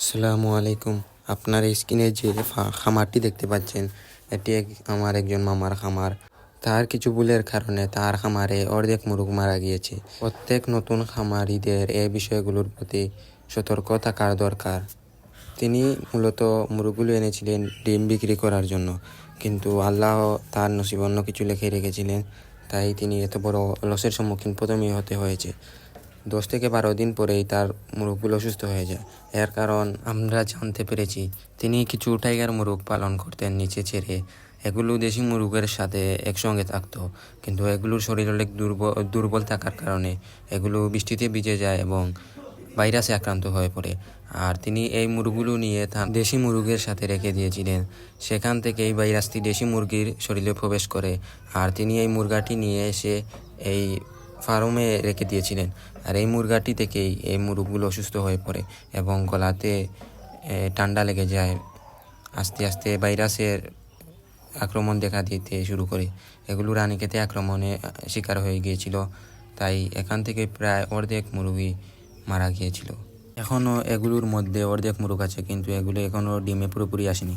আসসালামু আলাইকুম। আপনার স্ক্রিনে যে খামারটি দেখতে পাচ্ছেন, এটি এক- আমার একজন মামার খামার। তার কিছু ভুলের কারণে তার খামারে অর্ধেক মুরগ মারা গিয়েছে। প্রত্যেক নতুন খামারিদের এই বিষয়গুলোর প্রতি সতর্ক থাকার দরকার। তিনি মূলত মুরগগুলো এনেছিলেন ডিম বিক্রি করার জন্য। কিন্তু আল্লাহ তার নসিব অন্য কিছু লিখে রেখেছিলেন, তাই তিনি এত বড় লসের সম্মুখীন প্রথমেই হতে হয়েছে। দশ থেকে বারো দিন পরেই তার মুরগগুলো অসুস্থ হয়ে যায়। এর কারণ আমরা জানতে পেরেছি, তিনি কিছু টাইগার মুরগ পালন করতেন নিচে ছেড়ে। এগুলো দেশি মুরগের সাথে একসঙ্গে থাকতো, কিন্তু এগুলোর শরীর অনেক দুর্বল দুর্বল থাকার কারণে এগুলো বৃষ্টিতে ভিজে যায় এবং ভাইরাসে আক্রান্ত হয়ে পড়ে। আর তিনি এই মুরগগুলো নিয়ে দেশি মুরগের সাথে রেখে দিয়েছিলেন। সেখান থেকে এই ভাইরাসটি দেশি মুরগির শরীরে প্রবেশ করে। আর তিনি এই মুরগাটি নিয়ে এসে এই ফার্মে রেখে দিয়েছিলেন। আর এই মুরগাটি থেকেই এই মুরগগুলো অসুস্থ হয়ে পড়ে এবং গলাতে ঠান্ডা লেগে যায়। আস্তে আস্তে ভাইরাসের আক্রমণ দেখা দিতে শুরু করে। এগুলো রানীক্ষেতে আক্রমণে শিকার হয়ে গিয়েছিল। তাই এখান থেকে প্রায় অর্ধেক মুরগি মারা গিয়েছিল। এখনও এগুলোর মধ্যে অর্ধেক মুরগ আছে, কিন্তু এগুলো এখনও ডিমে পুরোপুরি আসেনি।